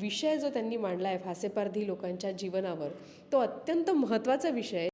विषय जो त्यांनी मांडला आहे फासेपारधी लोकांच्या जीवनावर तो अत्यंत महत्त्वाचा विषय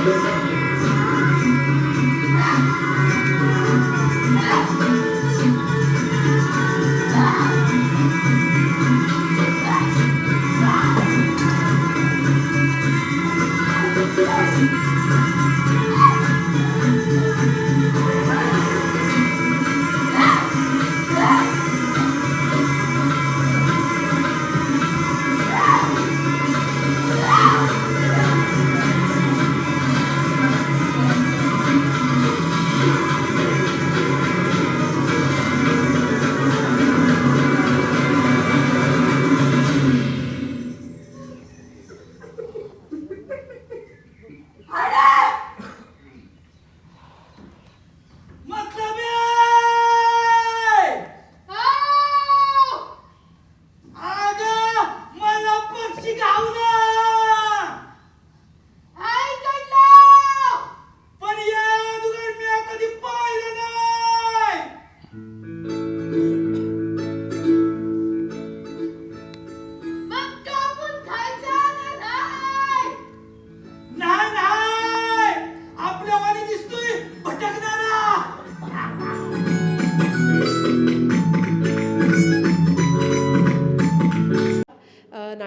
감사합니다.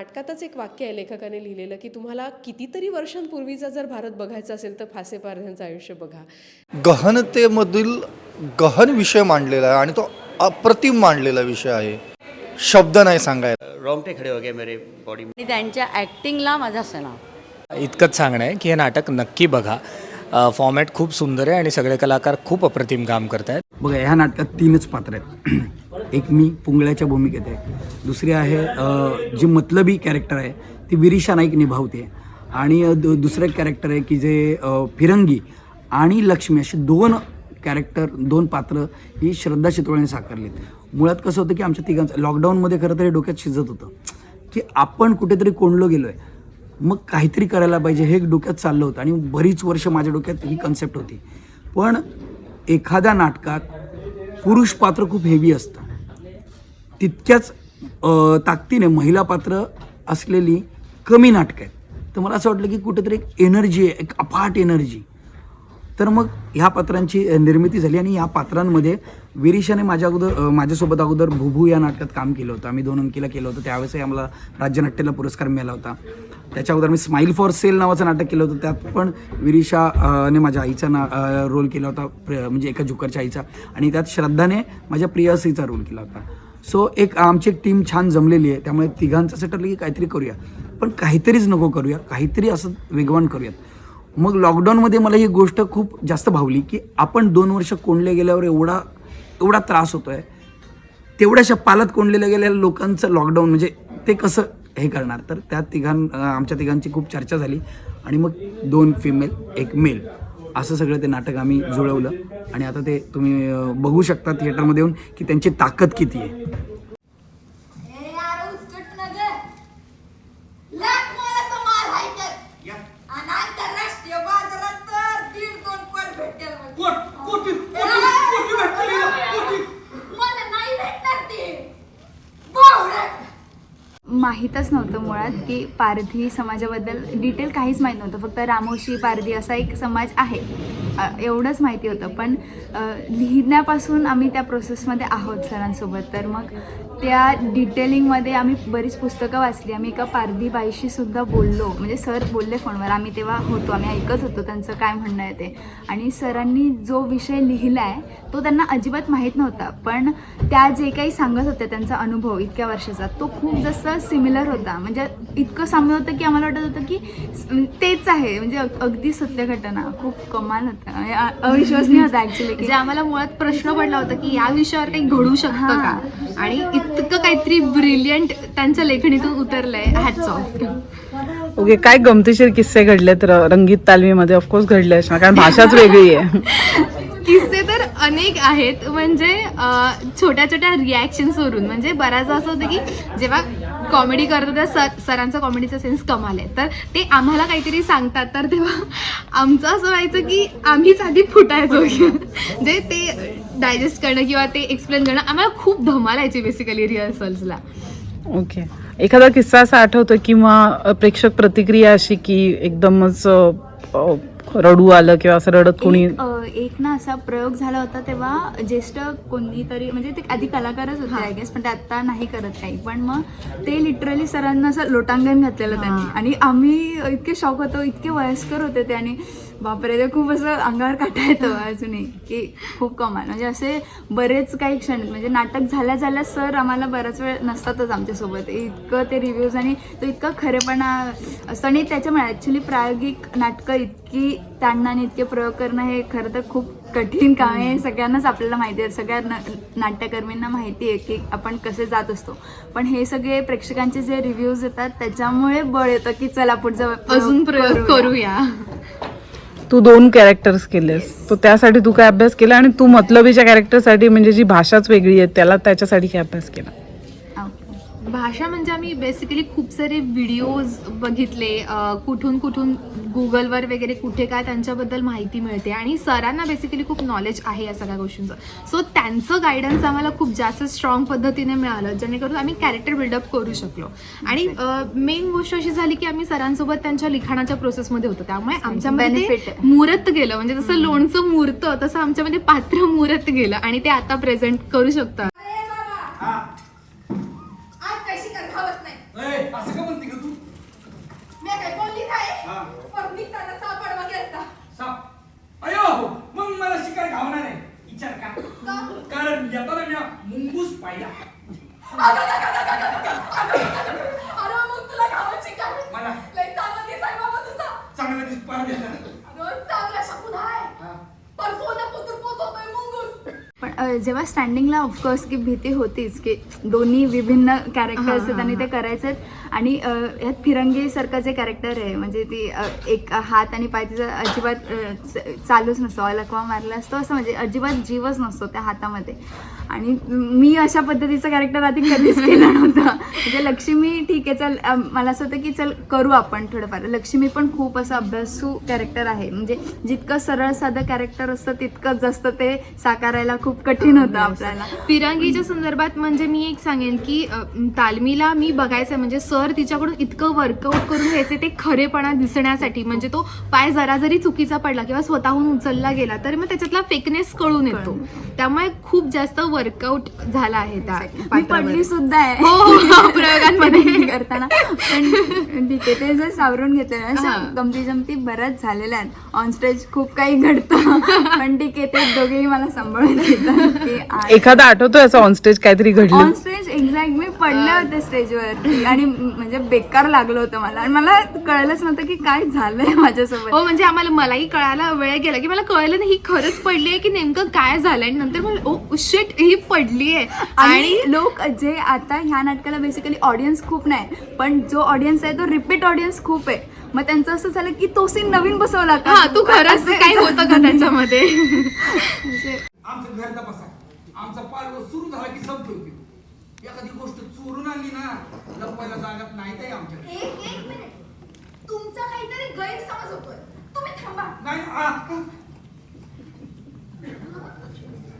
नाटकातच एक वाक्य आहे लेखकाने लिहिलेलं की तुम्हाला कितीतरी वर्षांपूर्वीचा जर भारत बघायचा असेल तर फासेपारध्यांचं आयुष्य बघा. गहनतेमधील गहन विषय मांडलेला आहे आणि तो अप्रतिम मांडलेला विषय आहे. शब्द नाही सांगायला. रोंगटे खड़े हो गए मेरे बॉडी में. आणि त्यांच्या ॲक्टिंगला माझा सलाम इतकंच सांगणं आहे की हे नाटक नक्की बघा. फॉर्मॅट खूप सुंदर आहे आणि सगळे कलाकार खूप अप्रतिम काम करत आहेत बघा ह्या नाटकात तीनच पात्र आहेत. एक मी पुंगळ्याच्या भूमिकेत आहे. दुसरी आहे जी मतलबी कॅरेक्टर आहे ती विरिशा नाईक निभावते. आणि दु दुसरं कॅरेक्टर आहे की जे फिरंगी आणि लक्ष्मी अशी दोन कॅरेक्टर दोन पात्र ही श्रद्धा चितोळेने साकारलीत. मुळात कसं होतं की आमच्या तिघांचं लॉकडाऊनमध्ये खरं तरी डोक्यात शिजत होतं की आपण कुठेतरी कोंडलो गेलो आहे मग काहीतरी करायला पाहिजे हे डोक्यात चाललं होतं. आणि बरीच वर्ष माझ्या डोक्यात ही कन्सेप्ट होती. पण एखाद्या नाटकात पुरुष पात्र खूप हेवी असतं. तितक्याच ताकदीने महिला पात्र असलेली कमी नाटकं आहेत. तर मला असं वाटलं की कुठेतरी एक एनर्जी आहे एक अफाट एनर्जी तर मग ह्या पात्रांची निर्मिती झाली आणि या पात्रांमध्ये विरिशाने माझ्या अगोदर माझ्यासोबत अगोदर भुभू या नाटकात काम केलं होतं. आम्ही दोन अंकीला केलं होतं. त्यावेळेसही आम्हाला राज्यनाट्याला पुरस्कार मिळाला होता. त्याच्या अगोदर मी स्माईल फॉर सेल नावाचं नाटक केलं होतं. त्यात पण विरिशा माझ्या आईचा ना रोल केला होता. प्र- म्हणजे एका जुकरच्या आईचा. आणि त्यात श्रद्धाने माझ्या प्रियासीचा रोल केला होता. सो एक आमची एक टीम छान जमलेली आहे. त्यामुळे तिघांचं असं ठरलं की काहीतरी करूया. पण काहीतरीच नको करूया. काहीतरी असं वेगवान करूयात. मग लॉकडाऊनमध्ये मला ही गोष्ट खूप जास्त भावली की आपण दोन वर्ष कोंडले गेल्यावर एवढा एवढा त्रास होतो आहे तेवढ्याशा पालत कोंडलेल्या गेलेल्या लोकांचं लॉकडाऊन म्हणजे ते कसं हे करणार? तर त्या तिघां आमच्या तिघांची खूप चर्चा झाली आणि मग दोन फिमेल एक मेल असं सगळं ते नाटक आम्ही जुळवलं. आणि आता ते तुम्ही बघू शकता थिएटरमध्ये येऊन की त्यांची ताकद किती आहे आंतरराष्ट्रीय बाजारात तर दीड दोन पट भेटेल कोट- कोटी कोटी कोटी भेटतील हिला, कोटी मला नाही भेटणार ते बावळट माहीतच नव्हतं मुळात की पारधी समाजाबद्दल डिटेल काहीच माहीत नव्हतं. फक्त रामोशी पारधी असा एक समाज आहे. एवढंच माहिती होतं. पण लिहिण्यापासून आम्ही त्या प्रोसेसमध्ये आहोत सरांसोबत. तर मग त्या डिटेलिंगमध्ये आम्ही बरीच पुस्तकं वाचली. आम्ही एका पारधी बाईशी सुद्धा बोललो. म्हणजे सर बोलले फोनवर. आम्ही तेव्हा होतो. आम्ही ऐकत होतो त्यांचं काय म्हणणं आहे ते. आणि सरांनी जो विषय लिहिला आहे तो त्यांना अजिबात माहीत नव्हता. पण त्या जे काही सांगत होत्या त्यांचा अनुभव इतक्या वर्षाचा तो खूप जास्त सिमिलर होता. म्हणजे इतकं साम्य होतं की आम्हाला वाटत होतं की तेच आहे. म्हणजे अग- अगदी सत्य घटना. खूप कमाल होता. अविश्वसनीय होता ॲक्च्युली की जे आम्हाला मुळात प्रश्न पडला होता की या विषयावर काही घडू शकतं का? आणि इतकं काहीतरी ब्रिलियंट त्यांच्या लेखणीतून उतरलंय हॅट्स ऑफ ओके काय गमतीशीर किस्से घडलेत र- रंगीत तालमीमध्ये? ऑफकोर्स घडले असणार कारण भाषाच वेगळी आहे. किस्से तर अनेक आहेत म्हणजे छोट्या छोट्या रिॲक्शन्सवरून म्हणजे बऱ्याचदा असं होतं की जेव्हा कॉमेडी करतो त्या सर सरांचा कॉमेडीचा सेन्स कमाल आहे. तर ते आम्हाला काहीतरी सांगतात. तर तेव्हा आमचं असं व्हायचं की आम्हीच आधी फुटायचो म्हणजे ते डायजेस्ट करणं किंवा ते एक्सप्लेन करणं आम्हाला खूप धमालायची बेसिकली रिहर्सल्सला ओके एखादा किस्सा असा आठवतो किंवा प्रेक्षक प्रतिक्रिया अशी की एकदमच रडू आलं किंवा असं रडत कोणी एक, ना असा प्रयोग झाला होता तेव्हा ज्येष्ठ कोणीतरी म्हणजे ते आधी कलाकारच होते आय गेस पण ते आता नाही करत काही. पण मग ते लिटरली सरांना असं लोटांगण घातलेलं त्यांनी. आणि आम्ही इतके शॉक होतो इतके वयस्कर होते ते आणि बापरे ते खूप असं अंगावर काटा येतो अजूनही की खूप कमाल. म्हणजे असे बरेच काही क्षण आहेत. म्हणजे नाटक झाल्या झाल्या सर आम्हाला बराच वेळ नसतातच आमच्यासोबत इतकं ते रिव्ह्यूज आणि तो इतका खरेपणा असतो. आणि त्याच्यामुळे ॲक्च्युली प्रायोगिक नाटकं इतकी ताणणं आणि इतके प्रयोग करणं हे खरं तर खूप कठीण काम आहे. सगळ्यांनाच आपल्याला माहिती आहे. सगळ्या न नाट्यकर्मींना माहिती आहे की आपण कसे जात असतो. पण हे सगळे प्रेक्षकांचे जे रिव्ह्यूज येतात त्याच्यामुळे बळ येतं की चला पुढचं अजून प्रयोग करूया. तू दोन कॅरेक्टर्स केलेस. तो त्यासाठी तू काय अभ्यास केला? आणि तू मतलबीच्या कॅरेक्टरसाठी म्हणजे जी भाषाच वेगळी आहे त्याला त्याच्यासाठी काय अभ्यास केला. भाषा म्हणजे आम्ही बेसिकली खूप सारे व्हिडिओज बघितले. कुठून कुठून गुगलवर वगैरे कुठे काय त्यांच्याबद्दल माहिती मिळते. आणि सरांना बेसिकली खूप नॉलेज आहे या सगळ्या गोष्टींचं. सो त्यांचं गायडन्स आम्हाला खूप जास्त स्ट्रॉंग पद्धतीने मिळालं जेणेकरून आम्ही कॅरेक्टर बिल्डअप करू शकलो. आणि मेन गोष्ट अशी झाली की आम्ही सरांसोबत त्यांच्या लिखाणाच्या प्रोसेसमध्ये होतो. त्यामुळे आमच्यामध्ये Benefit. ते मुरत गेलं. म्हणजे जसं लोणचं मुरतं तसं आमच्यामध्ये पात्र मुरत गेलं. आणि ते आता प्रेझेंट करू शकतात अरे बाबा आज काही शिकार खावत नाही ए, असं का म्हणते का तू मी काय बोलली नाही हा. पण निघताना सापड वगैरे साप अयो मग मला शिकार घावणार नाही विचार का कारण येताना मी मुंगूस पाहिला अरे मग तुला खावायची काय मला लई चांगला दिसाय बाबा तुझा चांगला दिस पार देणार अरे चांगला शकून आहे पण सोन्या पुत्र पोचवतोय मुंगूस पण अ, जेव्हा स्टँडिंगला ऑफकोर्स की भीती होतीच की दोन्ही विभिन्न कॅरेक्टर्स आहेत आणि ते करायचे आहेत. आणि ह्यात फिरंगीसारखं जे कॅरेक्टर आहे म्हणजे ती एक हात आणि पाय तिचा अजिबात चालूच नसतो लकवा मारला असतो. असं म्हणजे अजिबात जीवच नसतो त्या हातामध्ये. आणि मी अशा पद्धतीचं कॅरेक्टर आधी कधीच केलं नव्हतं. म्हणजे लक्ष्मी ठीक आहे चल मला असं होतं की चल करू आपण थोडंफार. लक्ष्मी पण खूप असं अभ्यासू कॅरेक्टर आहे. म्हणजे जितकं सरळ साधं कॅरेक्टर असतं तितकंच जास्त ते साकारायला खूप कठीण होतं आपल्याला. फिरंगीच्या संदर्भात म्हणजे मी एक सांगेन की तालमीला मी बघायचं म्हणजे सर तिच्याकडून इतकं वर्कआउट करून घ्यायचे ते खरेपणा दिसण्यासाठी. म्हणजे तो पाय जरा जरी चुकीचा पडला किंवा स्वतःहून उचलला गेला तरी मग त्याच्यातला फेकनेस कळून येतो. त्यामुळे खूप जास्त वर्कआउट झाला आहे त्या. पडली सुद्धा आहे. हो, हो, प्रयोगांमध्ये. करताना. पण ठीक आहे ते जर सावरून घेतलं ना हा. अशा गमती जमती बऱ्याच झालेल्या आहेत ऑन स्टेज खूप काही घडतं. पण ठीक आहे ते दोघेही मला सांभाळून घेतात एखादा आठवतोय असं ऑनस्टेज काहीतरी घडलं? ऑन स्टेज एक्झॅक्ट पडले होते स्टेजवर आणि म्हणजे बेकार लागलं होतं मला. आणि मला कळलंच नव्हतं की काय झालंय माझ्यासोबत. हो म्हणजे आम्हाला मलाही कळायला वेळ गेला की मला कळलं नाही ही खरंच पडली आहे की नेमकं काय झालंय? आणि नंतर मला ओ शिट ही पडली आहे. आणि लोक जे आता ह्या नाटकाला बेसिकली ऑडियन्स खूप नाही पण जो ऑडियन्स आहे तो रिपीट ऑडियन्स खूप आहे. मग त्यांचं असं झालं की तो सीन नवीन बसवला का? हा तू खरंच काही होतं का त्याच्यामध्ये? आमचं घर तपासा. आमचा पालव सुरू झाला की संपतो एखादी गोष्ट चोरून आणली ना लपवायला जागात नाही ताई आमच्याकडे. एक एक मिनिट. तुमचा काहीतरी गैरसमज होतोय. तुम्ही थांबा. नाही आ,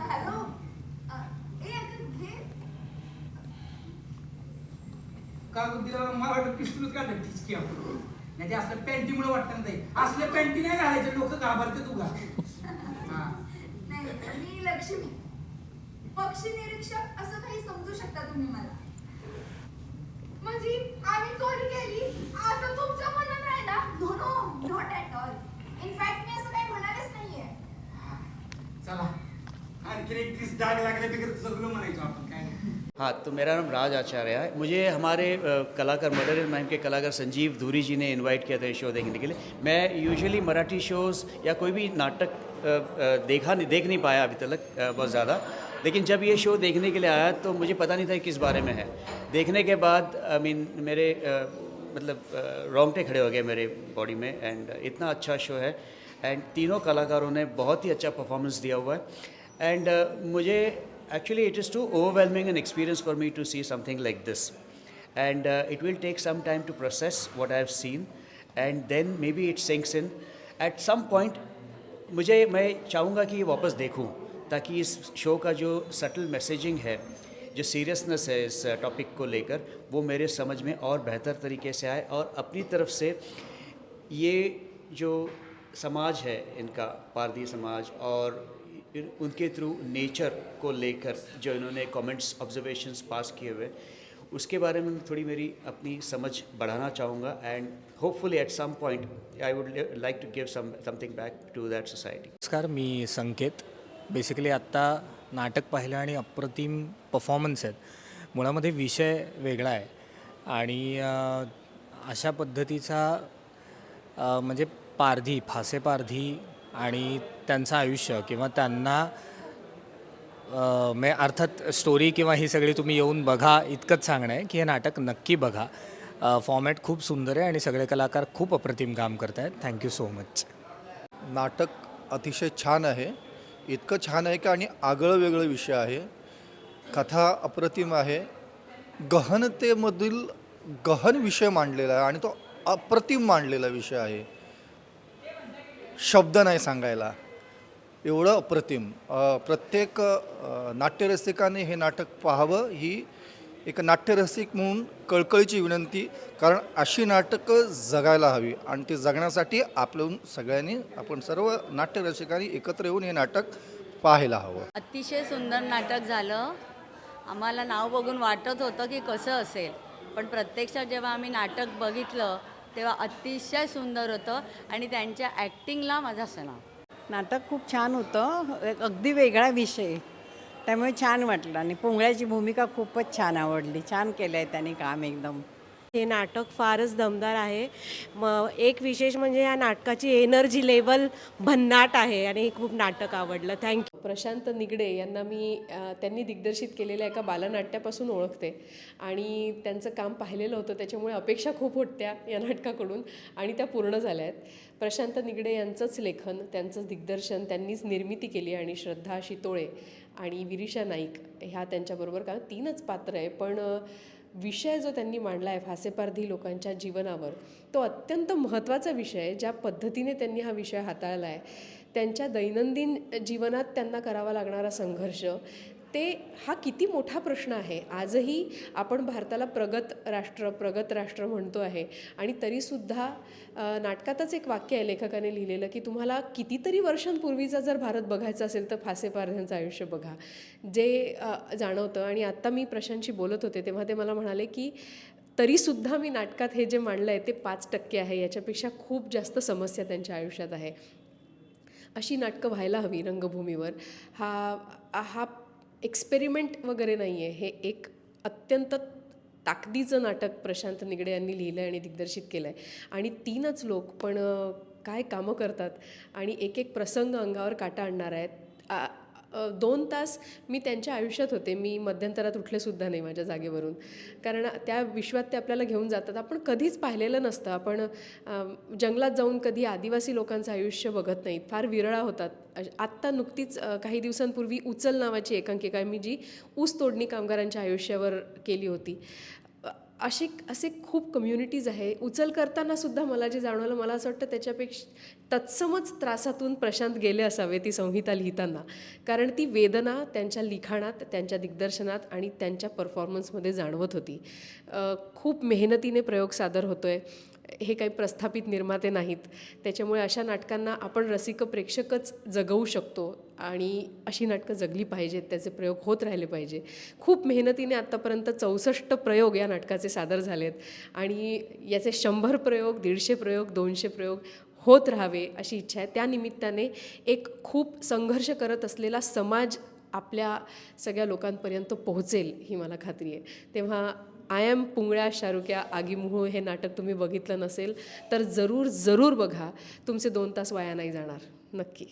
हॅलो? अ, ए घे. मला वाटतं पिस्तूलच काढलं ठिचकी आपण. नाही ते पॅन्टीमुळे वाटतं ना पॅन्टी नाही लोक घाबरते तुला मी लक्ष्मी. पक्षी निरीक्षक असं काही समजू शकता तुम्ही मला? म्हणजे आम्ही चोरी केली असं तुमचं म्हणणं नाही ना? No no not at all in fact मी असं काही म्हणालेच नाहीये. चला. आणखीन एक तीस डाग लागल्यापैकी सगळं म्हणायचो आपण काय हाँ तो मेरा नाम राज आचार्य है। मुझे हमारे कलाकार मर्डर इन माइम के कलाकार संजीव धूरी जी ने इनवाइट किया था ये शो देखने के लिए। मैं यूजुअली मराठी शोज़ या कोई भी नाटक देखा नहीं देख नहीं पाया अभी तक बहुत ज़्यादा। लेकिन जब ये शो देखने के लिए आया तो मुझे पता नहीं था किस बारे में है। देखने के बाद आई I मीन mean, मेरे आ, मतलब रोंगटे खड़े हो गए मेरे बॉडी में एंड इतना अच्छा शो है। एंड तीनों कलाकारों ने बहुत ही अच्छा परफॉर्मेंस दिया हुआ है। एंड uh, मुझे actually it is too overwhelming an experience for me to see something like this and it will take some time to process what I have seen and then maybe it sinks in at some point मुझे, मैं चाहूँगा कि ये वापस देखूँ, ताकि इस show का जो सटल मैसेजिंग है, जो सीरियसनेस है इस टॉपिक को लेकर, वो मेरे समझ में और बेहतर तरीके से आए और अपनी तरफ़ से ये जो समाज है इनका पारदी समाज और उनके थ्रू नेचर को लेकर जो इन्होंने कमेंट्स ऑब्जर्वेशंस पास किए हुए, उसके बारे में थोड़ी मेरी अपनी समझ बढ़ाना चाहूँगा and hopefully at some point I would like to give some something back to that society नमस्कार मी संकेत. बेसिकली आत्ता नाटक पाहिलं आणि अप्रतिम परफॉर्मन्स आहेत. मुळामध्ये विषय वेगळा आहे. आणि अशा पद्धतीचा म्हणजे पारधी फासे पारधी आणि त्यांचं आयुष्य किंवा त्यांना म्हणजे अर्थात स्टोरी किंवा ही सगळी तुम्ही येऊन बघा इतकंच सांगणं आहे की हे नाटक नक्की बघा. फॉर्मॅट खूप सुंदर आहे आणि सगळे कलाकार खूप अप्रतिम काम करत आहेत थँक्यू सो मच नाटक अतिशय छान आहे. इतकं छान आहे की आणि आगळं वेगळं विषय आहे. कथा अप्रतिम आहे. गहनतेमधील गहन विषय मांडलेला आहे आणि तो अप्रतिम मांडलेला विषय आहे. शब्द नाही सांगायला. एवढं अप्रतिम. प्रत्येक नाट्यरसिकाने हे नाटक पाहावं ही एक नाट्यरसिक म्हणून कळकळीची विनंती कारण अशी नाटकं जगायला हवी आणि ती जगण्यासाठी आपलं सगळ्यांनी आपण सर्व नाट्यरसिकांनी एकत्र येऊन हे नाटक पाहायला हवं. अतिशय सुंदर नाटक झालं. आम्हाला नाव बघून वाटत होतं की कसं असेल. पण प्रत्यक्षात जेव्हा आम्ही नाटक बघितलं तेव्हा अतिशय सुंदर होतं आणि त्यांच्या ॲक्टिंगला माझा सलाम नाटक खूप छान होतं. एक अगदी वेगळा विषय. त्यामुळे छान वाटलं. आणि पोंगळ्याची भूमिका खूपच छान आवडली. छान केलं आहे त्यांनी काम एकदम. हे नाटक फारच दमदार आहे. मग एक विशेष म्हणजे या नाटकाची एनर्जी लेवल भन्नाट आहे आणि हे खूप नाटक आवडलं. थँक्यू प्रशांत निगडे यांना मी त्यांनी दिग्दर्शित केलेल्या एका बालनाट्यापासून ओळखते आणि त्यांचं काम पाहिलेलं होतं त्याच्यामुळे अपेक्षा खूप होत्या या नाटकाकडून आणि त्या पूर्ण झाल्या आहेत. प्रशांत निगडे यांचंच लेखन त्यांचंच दिग्दर्शन त्यांनीच निर्मिती केली आणि श्रद्धा शितोळे आणि विरिशा नाईक ह्या त्यांच्याबरोबर का तीनच पात्र आहे. पण विषय जो त्यांनी मांडला आहे फासेपारधी लोकांच्या जीवनावर तो अत्यंत महत्त्वाचा विषय आहे ज्या पद्धतीने त्यांनी हा विषय हाताळला आहे. त्यांच्या दैनंदिन जीवनात त्यांना करावा लागणारा संघर्ष ते हा किती मोठा प्रश्न आहे. आजही आपण भारताला प्रगत राष्ट्र प्रगत राष्ट्र म्हणतो आहे. आणि तरीसुद्धा नाटकातच एक वाक्य आहे लेखकाने लिहिलेलं की तुम्हाला कितीतरी वर्षांपूर्वीचा जर भारत बघायचा असेल तर फासेपारध्यांचं आयुष्य बघा. जे जाणवतं आणि आत्ता मी प्रशांतशी बोलत होते तेव्हा ते मला म्हणाले की तरीसुद्धा मी नाटकात हे जे मांडलं आहे ते पाच टक्के आहे. याच्यापेक्षा खूप जास्त समस्या त्यांच्या आयुष्यात आहे. अशी नाटकं व्हायला हवी रंगभूमीवर. हा हा एक्सपेरिमेंट वगैरे नाही आहे हे एक अत्यंत ताकदीचं नाटक प्रशांत निगडे यांनी लिहिलं आहे आणि दिग्दर्शित केलं आहे आणि तीनच लोक पण काय कामं करतात आणि एक एक प्रसंग अंगावर काटा आणणार आहेत. दोन तास मी त्यांच्या आयुष्यात होते. मी मध्यंतरात उठलेसुद्धा नाही माझ्या जागेवरून. कारण त्या विश्वात ते आपल्याला घेऊन जातात. आपण कधीच पाहिलेलं नसतं. आपण जंगलात जाऊन कधी आदिवासी लोकांचं आयुष्य बघत नाहीत. फार विरळा होतात. आत्ता नुकतीच काही दिवसांपूर्वी उचल नावाची एकांकिका मी जी ऊस तोडणी कामगारांच्या आयुष्यावर केली होती. असे असे खूप कम्युनिटीज आहे. उचल करताना सुद्धा मला जे जाणवलं मला असं वाटतं त्याच्यापेक्षा तत्समच त्रासातून प्रशांत गेले असावे ती संहिता लिहिताना. कारण ती वेदना त्यांच्या लिखाणात त्यांच्या दिग्दर्शनात आणि त्यांच्या परफॉर्मन्समध्ये जाणवत होती. खूप मेहनतीने प्रयोग सादर होतो आहे हे काही प्रस्थापित निर्माते नाहीत. त्याच्यामुळे अशा नाटकांना आपण रसिक प्रेक्षकच जगवू शकतो. आणि अशी नाटकं जगली पाहिजेत त्याचे प्रयोग होत राहिले पाहिजे. खूप मेहनतीने आत्तापर्यंत चौसष्ट प्रयोग या नाटकाचे सादर झालेत आणि याचे शंभर प्रयोग दीडशे प्रयोग दोनशे प्रयोग होत राहावे अशी इच्छा आहे. त्यानिमित्ताने एक खूप संघर्ष करत असलेला समाज आपल्या सगळ्या लोकांपर्यंत पोहोचेल ही मला खात्री आहे. तेव्हा आय एम पुंगळ्या शारुक्या आगीमुहो हे नाटक तुम्ही बघितलं नसेल तर जरूर जरूर बघा. तुमचे दोन तास वाया नाही जाणार. नक्की.